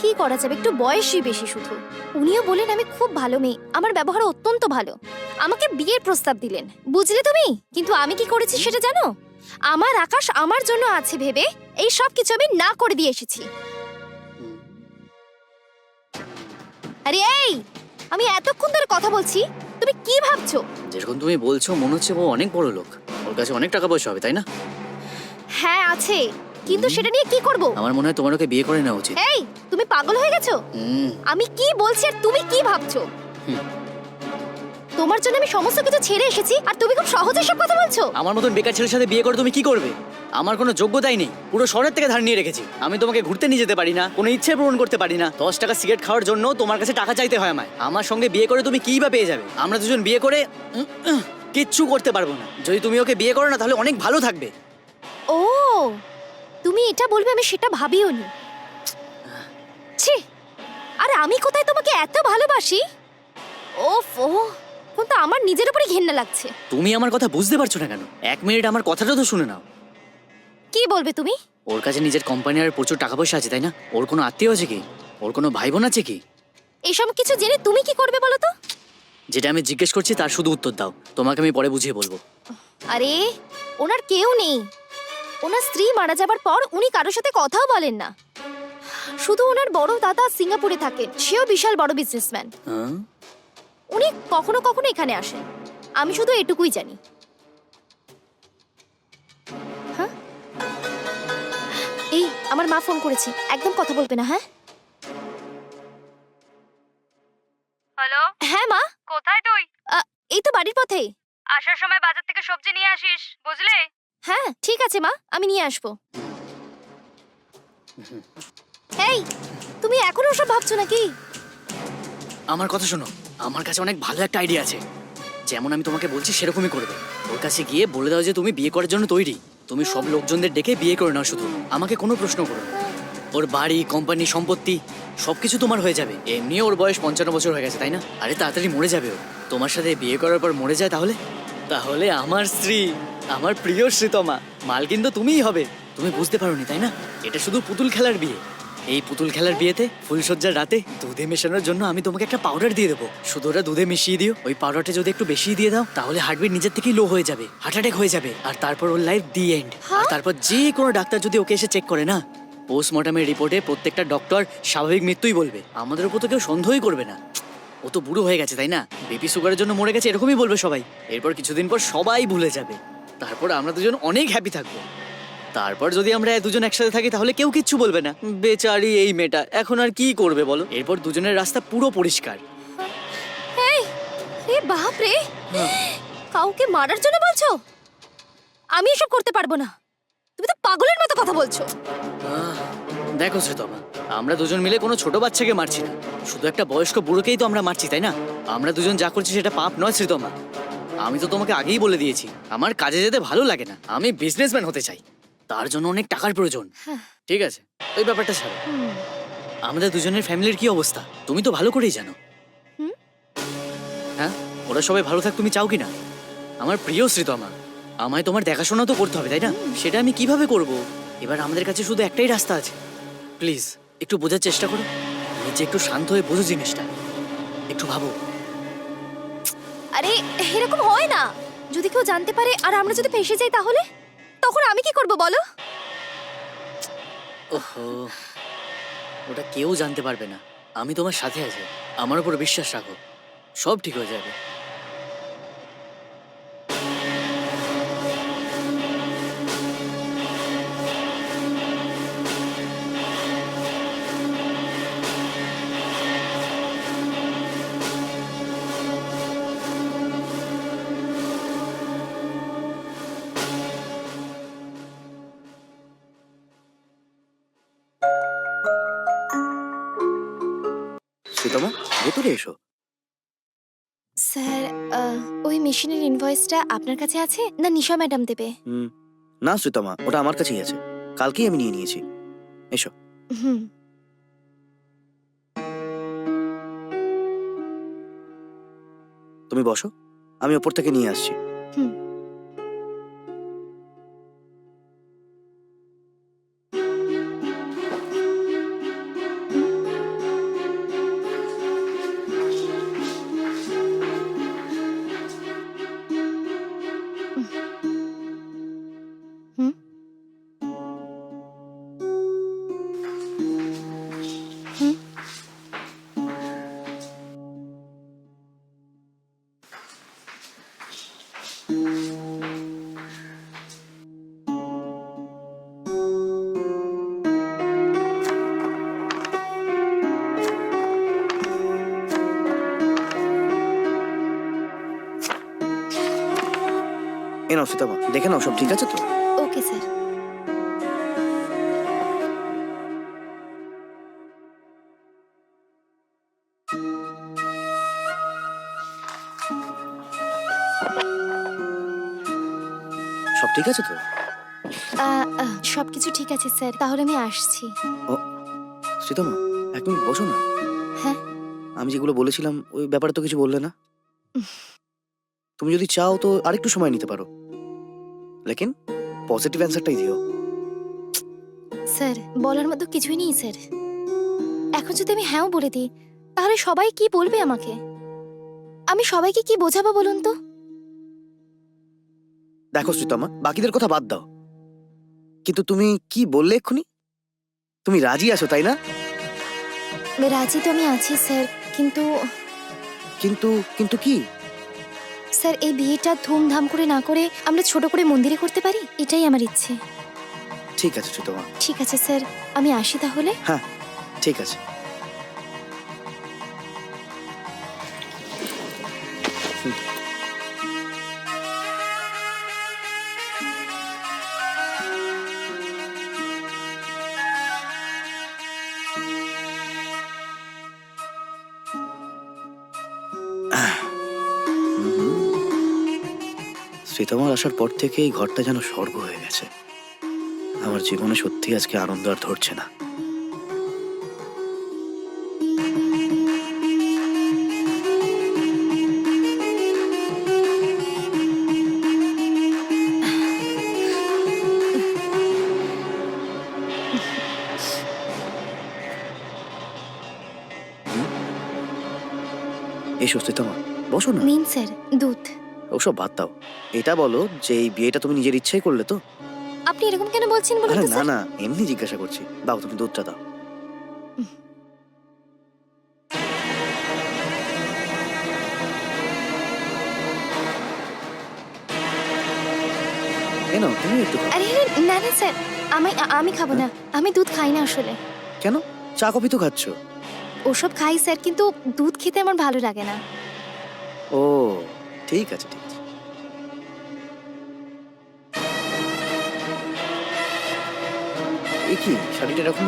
কি করা যাবে? একটু বয়সই বেশি শুধু। উনিও বলেন আমি খুব ভালো মেয়ে। আমার ব্যবহার অত্যন্ত ভালো। আমাকে বিয়ের প্রস্তাব দিলেন। বুঝলে তুমি? কিন্তু আমি কি করেছি সেটা জানো? আমার আকাশ আমার জন্য আছে ভেবে এই সব কিছু আমি না করে দিয়ে এসেছি। আরে এই আমি এতক্ষণ ধরে কথা বলছি তুমি কি ভাবছ? যেরকম তুমি বলছো মনে হচ্ছে ও অনেক বড় লোক। ওর কাছে অনেক টাকা পয়সা হবে তাই না? হ্যাঁ আছে। কিন্তু সেটা নিয়ে কি করব? আমার মনে হয় তোমার ওকে বিয়ে করে নেওয়া উচিত। এই তুমি পাগল হয়ে গেছো? আমি কি বলছি আর তুমি কি ভাবছ? তোমার জন্য আমি সমস্ত কিছু ছেড়ে এসেছি আর তুমি খুব সহজে সব কথা বলছো? আমার মতন বেকার ছেলের সাথে বিয়ে করে তুমি কি করবে? আমার কোনো যোগ্যতাই নেই। পুরো শহরের থেকে ধার নিয়ে রেখেছি। আমি তোমাকে ঘুরতে নিয়ে যেতে পারি না কোনো ইচ্ছে পূরণ করতে পারি না। দশ টাকা সিগারেট খাওয়ার জন্য তোমার কাছে টাকা চাইতে হয় আমায়। আমার সঙ্গে বিয়ে করে তুমি কি বা পেয়ে যাবে? আমরা দুজন বিয়ে করে কিচ্ছু করতে পারব না। যদি তুমি ওকে বিয়ে করো না তাহলে অনেক ভালো থাকবে। ও তুমি এটা বলবে আমি সেটা ভাবিও নি। ছি আর আমি কোথায় তোমাকে এত ভালোবাসি? ওফ ও কিন্তু আমার নিজের উপরে ঘেন্না লাগছে। তুমি আমার কথা বুঝতে পারছ না কেন? এক মিনিট আমার কথাটা তো শুনে নাও। কি বলবে তুমি? ওর কাছে নিজের কোম্পানি আর প্রচুর টাকা পয়সা আছে তাই না? ওর কোনো আত্মীয় আছে কি? ওর কোনো ভাই বোন আছে কি? এসব কিছু জেনে তুমি কি করবে বলো তো? যেটা আমি জিজ্ঞেস করছি তার শুধু উত্তর দাও। তোমাকে আমি পরে বুঝিয়ে বলব। আরে ওনার কেউ নেই। ওনার স্ত্রী মারা যাবার পর উনি কারোর সাথে কথাও বলেন না। শুধু ওনার বড় দাদা সিঙ্গাপুরে থাকেন সেও বিশাল বড় বিজনেসম্যান উনি কখনো কখনো এখানে আসেন। আমি শুধু এটুকুই জানি। হ্যাঁ? এই আমার মা ফোন করেছে। একদম কথা বলবে না হ্যাঁ? হ্যালো? হ্যাঁ মা? কোথায় তুই? এই তো বাড়ির পথে। আসার সময় বাজার থেকে সবজি নিয়ে আসিস বুঝলে? হ্যাঁ ঠিক আছে মা। আমি নিয়ে আসব। এই তুমি এখনও সব ভাবছ নাকি? আমার কথা শোনো, আমার কাছে অনেক ভালো একটা আইডিয়া আছে। যেমন আমি তোমাকে বলছি, সেরকমই করবে ওর কাছে গিয়ে বলে দাও যে তুমি বিয়ে করার জন্য তৈরি। তুমি সব লোকজনদের ডেকে বিয়ে করে নাও শুধু। আমাকে কোনো প্রশ্ন করো ওর বাড়ি কোম্পানি সম্পত্তি, সবকিছু তোমার হয়ে যাবে। এমনি ওর বয়স পঞ্চান্ন বছর হয়ে গেছে, তাই না? আরে তাড়াতাড়ি মরে যাবে ও। তোমার সাথে বিয়ে করার পর মরে যায় তাহলে? তাহলে আমার স্ত্রী, আমার প্রিয় শ্রীতমা। মাল কিন্তু তুমিই হবে। তুমি বুঝতে পারোনি, তাই না? এটা শুধু পুতুল খেলার বিয়ে। এই পুতুল খেলার বিয়েতে ফুলসজ্জার রাতে দুধে মেশানোর জন্য আমি তোমাকে একটা পাউডার দিয়ে দেবো। শুধু ওটা দুধে মিশিয়ে দিও। ওই পাউডারটা যদি একটু বেশি দিয়ে দাও তাহলে হার্টবিট নিজের থেকেই লো হয়ে যাবে হার্ট অ্যাটাক হয়ে যাবে আর তারপর ওর লাইফ দি এন্ড আর? তারপর যে কোনো ডাক্তার যদি ওকে এসে চেক করে না পোস্টমর্টমের রিপোর্টে প্রত্যেকটা ডক্টর স্বাভাবিক মৃত্যুই বলবে। আমাদের উপর তো কেউ সন্দেহই করবে না। ও তো বুড়ো হয়ে গেছে তাই না? বেবি সুগারের জন্য মরে গেছে এরকমই বলবে সবাই। এরপর কিছুদিন পর সবাই ভুলে যাবে। তারপর আমরা দুজন অনেক হ্যাপি থাকব। তারপর যদি আমরা দুজন একসাথে থাকি তাহলে কেউ কিচ্ছু বলবে না। বেচারি এই মেয়েটা এখন আর কি করবে বলো? এরপর দুজনের রাস্তা পুরো পরিষ্কার। এই রে বাপ রে। কাউকে মারার জন্য বলছো? আমি এসব করতে পারব না। তুমি তো পাগলের মতো কথা বলছো। আহ, দেখো শ্রীতমা আমরা দুজন মিলে কোনো ছোট বাচ্চাকে মারছি না। শুধু একটা বয়স্ক বুড়োকেই তো আমরা মারছি তাই না? আমরা দুজন যা করছি সেটা পাপ নয় শ্রীতমা আমি তো তোমাকে আগেই বলে দিয়েছি আমার কাজে যেতে ভালো লাগে না। আমি বিজনেসম্যান হতে চাই। তার জন্য অনেক টাকার প্রয়োজন। ঠিক আছে? ওই ব্যাপারটা ছাড়ো। আমাদের দুজনের ফ্যামিলির কি অবস্থা? তুমি তো ভালো করেই জানো। হ্যাঁ? ওরা সবাই ভালো থাক তুমি চাও কি না আমার প্রিয় শ্রীতমা আমায় তোমার দেখাশোনা তো করতে হবে তাই না? সেটা আমি কীভাবে করব? এবার আমাদের কাছে শুধু একটাই রাস্তা আছে। প্লিজ একটু বোঝার চেষ্টা করো। নিজে একটু শান্ত হয়ে বোঝো জিনিসটা। একটু ভাবো। আরে এরকম হয় না। যদি কেউ জানতে পারে আর আমরা যদি ফেসে যাই তাহলে? তখন আমি কি করব বলো? ওহো, ওটা কেউ জানতে পারবে না। আমি তোমার সাথে আছি, আমার উপর বিশ্বাস রাখো, সব ঠিক হয়ে যাবে। শ্রীতমা ভেতরে এসো। স্যার ওই মেশিনের ইনভয়েসটা আপনার কাছে আছে না নিশা ম্যাডাম দেবে? হুম না শ্রীতমা ওটা আমার কাছেই আছে। কালকেই আমি নিয়ে নিয়েছি। এসো। হুম। তুমি বসো আমি ওপর থেকে নিয়ে আসছি। হুম। নাও সীতামা দেখে নাও সব ঠিক আছে তো? Okay sir. সব ঠিক আছে তো? সব কিছু ঠিক আছে স্যার। তাহলে আমি আসছি। সীতামা এক মিনিট বসো না। হ্যাঁ? আমি যেগুলো বলেছিলাম ওই ব্যাপারে তো কিছু বললে না। তুমি যদি চাও তো আরেকটু সময় নিতে পারো। লেকিন পজিটিভ অ্যান্সারটাই দিও। স্যার বলার মতো কিছুই নেই স্যার। এখন যদি আমি হ্যাঁও বলে দিই তাহলে সবাই কি বলবে আমাকে? আমি সবাইকে কি বোঝাবো বলুন তো? দেখো শ্রীতমা বাকিদের কথা বাদ দাও। কিন্তু তুমি কি বললে এক্ষুনি? তুমি রাজি আছো তাই না? রাজি তো আমি আছি স্যার কিন্তু কিন্তু কিন্তু কি? স্যার এই বিয়েটা ধুমধাম করে না করে আমরা ছোট করে মন্দিরে করতে পারি? এটাই আমার ইচ্ছে। ঠিক আছে ঠিক আছে স্যার। আমি আসি তাহলে? হ্যাঁ ঠিক আছে। শ্রীতমার আসার পর থেকে এই ঘরটা যেন স্বর্গ হয়ে গেছে। আমার জীবনে সত্যি আজকে আনন্দ আর ধরছে না। এসো শ্রীতমা, বসো না। নিন স্যার, দুধ। ওসব বাদ দাও। এটা বলো যে এই বিয়েটা তুমি নিজের ইচ্ছাই করলে তো? আপনি এরকম কেন বলছেন বলুন আরে তো না স্যার? না এমনি জিজ্ঞাসা করছি। দাও তুমি দুধটা দাও। নাও তুমি একটু খাও। আরে আরে, না না স্যার আমি আ- আমি খাব না। আমি দুধ খাই না আসলে। কেন? চা কফি তো খাচ্ছ? ওসব খাই স্যার কিন্তু দুধ খেতে আমার ভালো লাগে না। ও ঠিক আছে ঠিক কি শাড়িটা এরকম